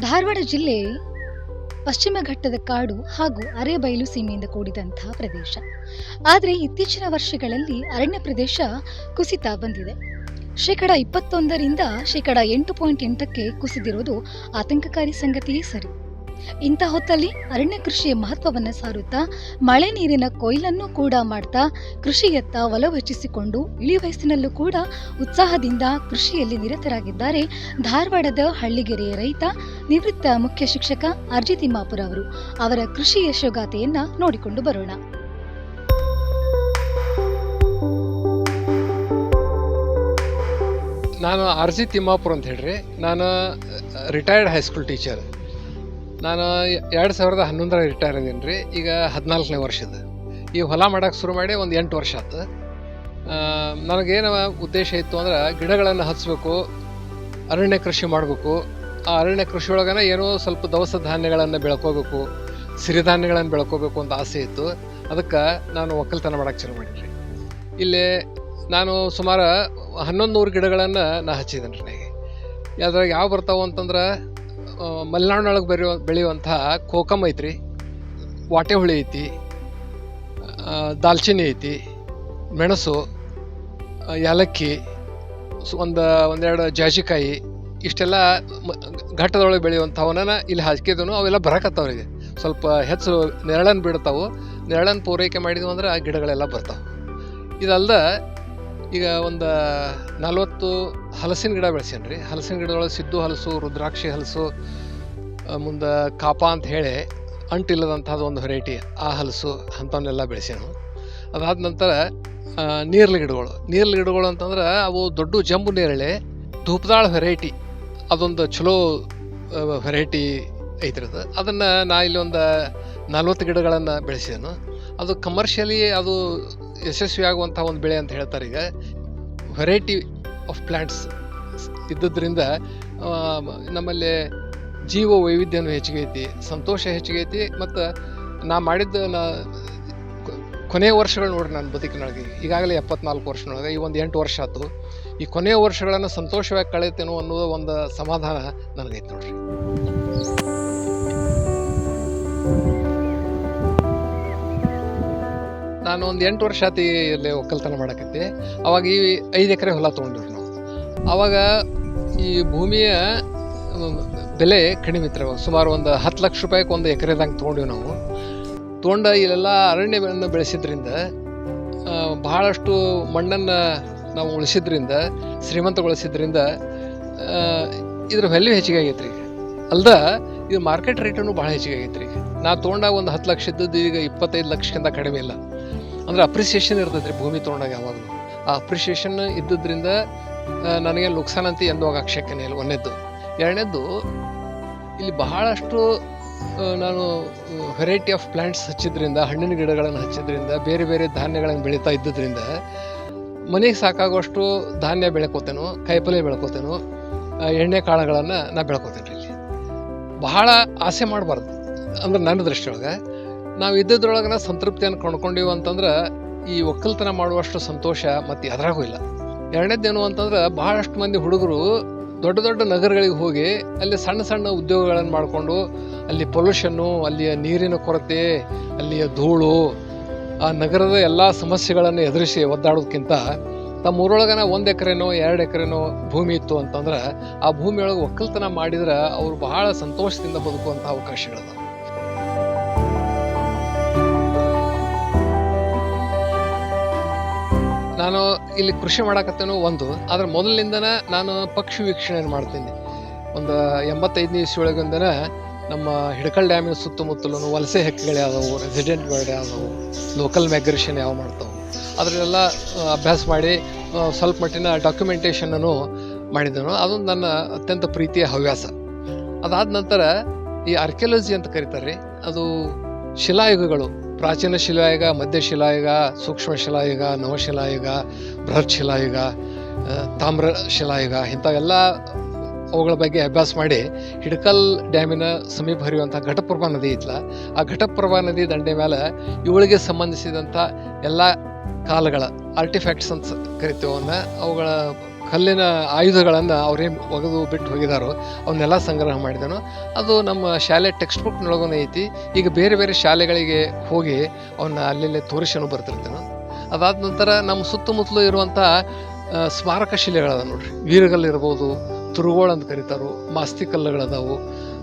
ಧಾರವಾಡ ಜಿಲ್ಲೆ ಪಶ್ಚಿಮ ಘಟ್ಟದ ಕಾಡು ಹಾಗೂ ಅರೆಬಯಲು ಸೀಮೆಯಿಂದ ಕೂಡಿದಂತಹ ಪ್ರದೇಶ. ಆದರೆ ಇತ್ತೀಚಿನ ವರ್ಷಗಳಲ್ಲಿ ಅರಣ್ಯ ಪ್ರದೇಶ ಕುಸಿತ ಬಂದಿದೆ. ಶೇಕಡ ಇಪ್ಪತ್ತೊಂದರಿಂದ ಶೇಕಡ ಎಂಟು ಪಾಯಿಂಟ್ ಎಂಟಕ್ಕೆ ಕುಸಿದಿರುವುದು ಆತಂಕಕಾರಿ ಸಂಗತಿಯೇ ಸರಿ. ಇಂಥ ಹೊತ್ತಲ್ಲಿ ಅರಣ್ಯ ಕೃಷಿಯ ಮಹತ್ವವನ್ನು ಸಾರುತ್ತಾ, ಮಳೆ ನೀರಿನ ಕೊಯ್ಲನ್ನು ಕೂಡ ಮಾಡ್ತಾ, ಕೃಷಿಯತ್ತ ಒಲವು ಹೆಚ್ಚಿಸಿಕೊಂಡು ಇಳಿ ವಯಸ್ಸಿನಲ್ಲೂ ಕೂಡ ಉತ್ಸಾಹದಿಂದ ಕೃಷಿಯಲ್ಲಿ ನಿರತರಾಗಿದ್ದಾರೆ ಧಾರವಾಡದ ಹಳ್ಳಿಗೆರೆಯ ರೈತ, ನಿವೃತ್ತ ಮುಖ್ಯ ಶಿಕ್ಷಕ ಅರ್ಜಿ ತಿಮ್ಮಾಪುರ ಅವರು. ಅವರ ಕೃಷಿ ಯಶೋಗಾಥೆಯನ್ನ ನೋಡಿಕೊಂಡು ಬರೋಣ. ನಾನು ಆರ್ ಜಿ ತಿಮ್ಮಾಪುರ ಅಂತ ಹೇಳ್ರಿ. ನಾನು ರಿಟೈರ್ಡ್ ಹೈಸ್ಕೂಲ್ ಟೀಚರ್ ನಾನು ಎರಡು ಸಾವಿರದ ಹನ್ನೊಂದರ ರಿಟೈರ್ ಇದ್ದೀನಿ ರೀ ಈಗ ಹದಿನಾಲ್ಕನೇ ವರ್ಷದ. ಈ ಹೊಲ ಮಾಡೋಕ್ಕೆ ಶುರು ಮಾಡಿ ಒಂದು ಎಂಟು ವರ್ಷ ಆಯ್ತು ನನಗೇನು ಉದ್ದೇಶ ಇತ್ತು ಅಂದ್ರೆ ಗಿಡಗಳನ್ನು ಹಚ್ಚಬೇಕು ಅರಣ್ಯ ಕೃಷಿ ಮಾಡಬೇಕು. ಆ ಅರಣ್ಯ ಕೃಷಿ ಒಳಗನ ಏನೋ ಸ್ವಲ್ಪ ದವಸ ಧಾನ್ಯಗಳನ್ನು ಬೆಳ್ಕೋಬೇಕು, ಸಿರಿಧಾನ್ಯಗಳನ್ನು ಬೆಳ್ಕೋಬೇಕು ಅಂತ ಆಸೆ ಇತ್ತು. ಅದಕ್ಕೆ ನಾನು ಒಕ್ಕಲ್ತನ ಮಾಡೋಕ್ಕೆ ಶುರು ಮಾಡಿದ್ರಿ. ಇಲ್ಲಿ ನಾನು ಸುಮಾರು ಹನ್ನೊಂದು ನೂರು ಗಿಡಗಳನ್ನು ನಾ ಹಚ್ಚಿದ್ದೀನಿ ರೀ ನನಗೆ. ಅದ್ರಾಗ ಯಾವ ಬರ್ತಾವೆ ಅಂತಂದ್ರೆ ಮಲೆನಾಡಿನೊಳಗೆ ಬೆರೆಯುವ ಬೆಳೆಯುವಂತಹ ಕೋಕಮ್ ಐತ್ರಿ ವಾಟೆ ಹುಳಿ ಐತಿ ದಾಲ್ಚಿನ್ನಿ ಐತಿ, ಮೆಣಸು ಏಲಕ್ಕಿ ಒಂದು, ಒಂದೆರಡು ಜಾಜಿಕಾಯಿ, ಇಷ್ಟೆಲ್ಲ ಘಟ್ಟದೊಳಗೆ ಬೆಳೆಯುವಂಥವನ್ನ ಇಲ್ಲಿ ಹಾಕಿದನು, ಅವೆಲ್ಲ ಬರಕತ್ತವ್ರಿಗೆ ಸ್ವಲ್ಪ ಹೆಚ್ಚು ನೆರಳನ್ನು ಬಿಡ್ತಾವೆ. ನೆರಳನ್ನು ಪೂರೈಕೆ ಮಾಡಿದ್ವು ಅಂದ್ರೆ ಆ ಗಿಡಗಳೆಲ್ಲ ಬರ್ತಾವೆ. ಇದಲ್ದ ಈಗ ಒಂದು ನಲ್ವತ್ತು ಹಲಸಿನ ಗಿಡ ಬೆಳೆಸೇನಿ ರೀ. ಹಲಸಿನ ಗಿಡದೊಳಗೆ ಸಿದ್ದು ಹಲಸು, ರುದ್ರಾಕ್ಷಿ ಹಲಸು ಮುಂದೆ ಕಾಪ ಅಂತ ಹೇಳಿ ಅಂಟಿಲ್ಲದಂಥದ್ದು ಒಂದು ವೆರೈಟಿ ಆ ಹಲಸು ಅಂಥವನ್ನೆಲ್ಲ ಬೆಳೆಸೇನು ಅದಾದ ನಂತರ ನೀರ್ಲಿ ಗಿಡಗಳು. ನೀರ್ಲ ಗಿಡಗಳು ಅಂತಂದ್ರೆ ಅವು ದೊಡ್ಡ ಜಂಬು ನೇರಳೆ ಧೂಪದಾಳ ವೆರೈಟಿ ಅದೊಂದು ಚಲೋ ವೆರೈಟಿ ಐತ್ರಿ ಅದು. ಅದನ್ನು ನಾ ಇಲ್ಲಿ ಒಂದು ನಲ್ವತ್ತು ಗಿಡಗಳನ್ನು ಬೆಳೆಸಿದೆನು ಅದು ಕಮರ್ಷಿಯಲಿ ಅದು ಯಶಸ್ವಿ ಆಗುವಂಥ ಒಂದು ಬೆಳೆ ಅಂತ ಹೇಳ್ತಾರೆ ಈಗ. ವೆರೈಟಿ ಆಫ್ ಪ್ಲ್ಯಾಂಟ್ಸ್ ಇದ್ದದ್ರಿಂದ ನಮ್ಮಲ್ಲಿ ಜೀವ ವೈವಿಧ್ಯನೂ ಹೆಚ್ಚಿಗೆ ಐತಿ, ಸಂತೋಷ ಹೆಚ್ಚಿಗೆ ಐತಿ, ಮತ್ತು ನಾ ಮಾಡಿದ್ದ ನಾ, ಕೊನೆಯ ವರ್ಷಗಳು ನೋಡ್ರಿ ನನ್ನ ಬದುಕಿನೊಳಗೆ. ಈಗಾಗಲೇ ಎಪ್ಪತ್ನಾಲ್ಕು ವರ್ಷನೊಳಗೆ, ಈ ಒಂದು ಎಂಟು ವರ್ಷ ಆಯ್ತು ಈ ಕೊನೆಯ ವರ್ಷಗಳನ್ನು ಸಂತೋಷವಾಗಿ ಕಳೆಯುತ್ತೇನೋ ಅನ್ನೋದು ಒಂದು ಸಮಾಧಾನ ನನಗೈತೆ ನೋಡ್ರಿ. ನಾನು ಒಂದು ಎಂಟು ವರ್ಷ ಆತಿ ಇಲ್ಲಿ ಒಕ್ಕಲ್ತನ ಮಾಡಕತ್ತಿ. ಅವಾಗ ಈ ಐದು ಎಕರೆ ಹೊಲ ತೊಗೊಂಡಿವ್ರಿ ನಾವು. ಅವಾಗ ಈ ಭೂಮಿಯ ಬೆಲೆ ಕಡಿಮೆ ಇತ್ತು ಸುಮಾರು ಒಂದು ಹತ್ತು ಲಕ್ಷ ರೂಪಾಯಿಗೆ ಒಂದು ಎಕರೆದಂಗೆ ತೊಗೊಂಡಿವಿ ನಾವು. ತೊಗೊಂಡ ಇಲ್ಲೆಲ್ಲ ಅರಣ್ಯವನ್ನು ಬೆಳೆಸಿದ್ರಿಂದ ಬಹಳಷ್ಟು ಮಣ್ಣನ್ನು ನಾವು ಉಳಿಸಿದ್ರಿಂದ, ಶ್ರೀಮಂತಗೊಳಿಸಿದ್ರಿಂದ ಇದ್ರ ವ್ಯಾಲ್ಯೂ ಹೆಚ್ಚಿಗೆ ಆಗೈತೆ ರೀ. ಅಲ್ದ ಇದು ಮಾರ್ಕೆಟ್ ರೇಟನ್ನು ಭಾಳ ಹೆಚ್ಚಿಗೆ ಆಗೈತೆ ರೀ. ನಾ ತೊಗೊಂಡಾಗ ಒಂದು ಹತ್ತು ಲಕ್ಷ ಇದ್ದದ್ದು ಈಗ ಇಪ್ಪತ್ತೈದು ಲಕ್ಷಕ್ಕಿಂತ ಕಡಿಮೆ ಇಲ್ಲ. ಅಂದ್ರೆ ಅಪ್ರಿಸಿಯೇಷನ್ ಇರ್ತೈತ್ರಿ ಭೂಮಿ ತೊಗೊಂಡಾಗ ಯಾವಾಗಲೂ. ಆ ಅಪ್ರಿಸಿಯೇಷನ್ ಇದ್ದದ್ರಿಂದ ನನಗೆ ನುಕ್ಸಾನ್ ಅಂತ ಎಂದು ಆಗಕ್ಕೆ ಶಕ್ಯನೇ ಇಲ್ಲ. ಒಂದನೇದ್ದು ಎರಡನೇದ್ದು, ಇಲ್ಲಿ ಬಹಳಷ್ಟು ನಾನು ವೆರೈಟಿ ಆಫ್ ಪ್ಲ್ಯಾಂಟ್ಸ್ ಹಚ್ಚಿದ್ರಿಂದ, ಹಣ್ಣಿನ ಗಿಡಗಳನ್ನು ಹಚ್ಚಿದ್ರಿಂದ, ಬೇರೆ ಬೇರೆ ಧಾನ್ಯಗಳನ್ನು ಬೆಳೀತಾ ಇದ್ದದ್ರಿಂದ, ಮನೆಗೆ ಸಾಕಾಗುವಷ್ಟು ಧಾನ್ಯ ಬೆಳ್ಕೋತೇನೋ ಕಾಯಿಪಲ್ಯ ಬೆಳ್ಕೋತೇನೋ ಎಣ್ಣೆ ಕಾಳುಗಳನ್ನು ನಾ ಬೆಳ್ಕೋತೇನೆ ಇಲ್ಲಿ. ಬಹಳ ಆಸೆ ಮಾಡಬಾರ್ದು. ಅಂದ್ರೆ ನನ್ನ ದೃಷ್ಟಿಯೊಳಗೆ ನಾವು ಇದ್ದದ್ರೊಳಗನ ಸಂತೃಪ್ತಿಯನ್ನು ಕೊಂಡ್ಕೊಂಡೀವಿ ಅಂತಂದ್ರೆ ಈ ಒಕ್ಕಲ್ತನ ಮಾಡುವಷ್ಟು ಸಂತೋಷ ಮತ್ತು ಎದ್ರಾಗೂ ಇಲ್ಲ. ಎರಡನೇದೇನು ಅಂತಂದ್ರೆ ಬಹಳಷ್ಟು ಮಂದಿ ಹುಡುಗರು ದೊಡ್ಡ ದೊಡ್ಡ ನಗರಗಳಿಗೆ ಹೋಗಿ ಅಲ್ಲಿ ಸಣ್ಣ ಸಣ್ಣ ಉದ್ಯೋಗಗಳನ್ನು ಮಾಡಿಕೊಂಡು ಅಲ್ಲಿ ಪೊಲ್ಯೂಷನ್ನು, ಅಲ್ಲಿಯ ನೀರಿನ ಕೊರತೆ, ಅಲ್ಲಿಯ ಧೂಳು, ಆ ನಗರದ ಎಲ್ಲ ಸಮಸ್ಯೆಗಳನ್ನು ಎದುರಿಸಿ ಒದ್ದಾಡೋದಕ್ಕಿಂತ ತಮ್ಮ ಊರೊಳಗನ ಒಂದು ಎಕರೆನೋ, ಎರಡು ಎಕರೆನೋ ಭೂಮಿ ಇತ್ತು ಅಂತಂದ್ರೆ ಆ ಭೂಮಿಯೊಳಗೆ ಒಕ್ಕಲ್ತನ ಮಾಡಿದ್ರೆ ಅವರು ಬಹಳ ಸಂತೋಷದಿಂದ ಬದುಕುವಂಥ ಅವಕಾಶಗಳಿದಾವೆ. ನಾನು ಇಲ್ಲಿ ಕೃಷಿ ಮಾಡಕತ್ತೇನೋ ಒಂದು, ಆದ್ರೆ ಮೊದಲಿನಿಂದನೇ ನಾನು ಪಕ್ಷಿ ವೀಕ್ಷಣೆ ಮಾಡ್ತೀನಿ. ಒಂದು ಎಂಬತ್ತೈದನೇ ಇಸ್ವಿಯೊಳಗಿಂದನ ನಮ್ಮ ಹಿಡಕಲ್ ಡ್ಯಾಮಿನ ಸುತ್ತಮುತ್ತಲೂ ವಲಸೆ ಹಕ್ಕಿಗಳು ರೆಸಿಡೆಂಟ್ ಬರ್ಡ್ ಯಾವ್ದವು ಲೋಕಲ್ ಮೈಗ್ರೇಷನ್ ಯಾವ ಮಾಡ್ತಾವೆ. ಅದರಲ್ಲೆಲ್ಲ ಅಭ್ಯಾಸ ಮಾಡಿ ಸ್ವಲ್ಪ ಮಟ್ಟಿನ ಡಾಕ್ಯುಮೆಂಟೇಷನನ್ನು ಮಾಡಿದನು ಅದೊಂದು ನನ್ನ ಅತ್ಯಂತ ಪ್ರೀತಿಯ ಹವ್ಯಾಸ. ಅದಾದ ನಂತರ ಈ ಆರ್ಕಿಯಾಲಜಿ ಅಂತ ಕರೀತಾರೆ ಅದು ಶಿಲಾಯುಗಗಳು. ಪ್ರಾಚೀನ ಶಿಲಾಯುಗ, ಮಧ್ಯ ಶಿಲಾಯುಗ, ಸೂಕ್ಷ್ಮ ಶಿಲಾಯುಗ ನವಶಿಲಾಯುಗ ಬೃಹತ್ ಶಿಲಾಯುಗ ತಾಮ್ರ ಶಿಲಾಯುಗ ಇಂಥವೆಲ್ಲ ಅವುಗಳ ಬಗ್ಗೆ ಅಭ್ಯಾಸ ಮಾಡಿ ಹಿಡಕಲ್ ಡ್ಯಾಮಿನ ಸಮೀಪ ಹರಿಯುವಂಥ ಘಟಪ್ರಭಾ ನದಿ ಇತ್ತಲ್ಲ ಆ ಘಟಪ್ರಭಾ ನದಿ ದಂಡೆ ಮೇಲೆ ಇವಳಿಗೆ ಸಂಬಂಧಿಸಿದಂಥ ಎಲ್ಲ ಕಾಲಗಳ ಆರ್ಟಿಫ್ಯಾಕ್ಟ್ಸ್ ಅಂತ ಕರಿತೇವನ್ನ ಅವುಗಳ ಕಲ್ಲಿನ ಆಯುಧಗಳನ್ನು ಅವ್ರೇನು ಒಗೆದು ಬಿಟ್ಟು ಹೋಗಿದಾರೋ ಅವನ್ನೆಲ್ಲ ಸಂಗ್ರಹ ಮಾಡಿದನು, ಅದು ನಮ್ಮ ಶಾಲೆ ಟೆಕ್ಸ್ಟ್ ಬುಕ್ನೊಳಗೂ ಐತಿ. ಈಗ ಬೇರೆ ಬೇರೆ ಶಾಲೆಗಳಿಗೆ ಹೋಗಿ ಅವನ್ನ ಅಲ್ಲೆಲ್ಲೇ ತೋರಿಸೋನು ಬರ್ತಿರ್ತೇನೆ. ಅದಾದ ನಂತರ ನಮ್ಮ ಸುತ್ತಮುತ್ತಲೂ ಇರುವಂಥ ಸ್ಮಾರಕ ಶಿಲೆಗಳದ ನೋಡ್ರಿ. ವೀರಗಲ್ ಇರ್ಬೋದು ತುರುಗೋಳ ಅಂತ ಕರೀತಾರೋ, ಮಾಸ್ತಿ ಕಲ್ಲುಗಳದಾವು,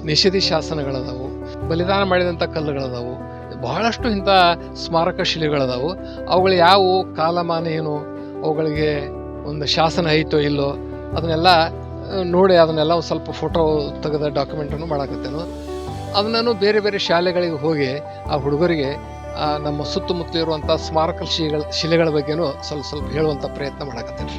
ನಿಷೇಧಿ ಶಾಸನಗಳದಾವು, ಬಲಿದಾನ ಮಾಡಿದಂಥ ಕಲ್ಲುಗಳದಾವು, ಬಹಳಷ್ಟು ಇಂಥ ಸ್ಮಾರಕ ಶಿಲೆಗಳದಾವು. ಅವುಗಳು ಯಾವುವು ಕಾಲಮಾನ ಏನು, ಅವುಗಳಿಗೆ ಒಂದು ಶಾಸನ ಐತೋ ಇಲ್ಲೋ, ಅದನ್ನೆಲ್ಲ ನೋಡಿ ಅದನ್ನೆಲ್ಲ ಒಂದು ಸ್ವಲ್ಪ ಫೋಟೋ ತೆಗೆದ ಡಾಕ್ಯುಮೆಂಟನ್ನು ಮಾಡಾಕತ್ತೇನು. ಅದನ್ನು ಬೇರೆ ಬೇರೆ ಶಾಲೆಗಳಿಗೆ ಹೋಗಿ ಆ ಹುಡುಗರಿಗೆ ನಮ್ಮ ಸುತ್ತಮುತ್ತಲಿರುವಂಥ ಸ್ಮಾರಕ ಶಿಲೆಗಳ ಶಿಲೆಗಳ ಬಗ್ಗೆನೂ ಸ್ವಲ್ಪ ಸ್ವಲ್ಪ ಹೇಳುವಂಥ ಪ್ರಯತ್ನ ಮಾಡಾಕತ್ತೇನೆ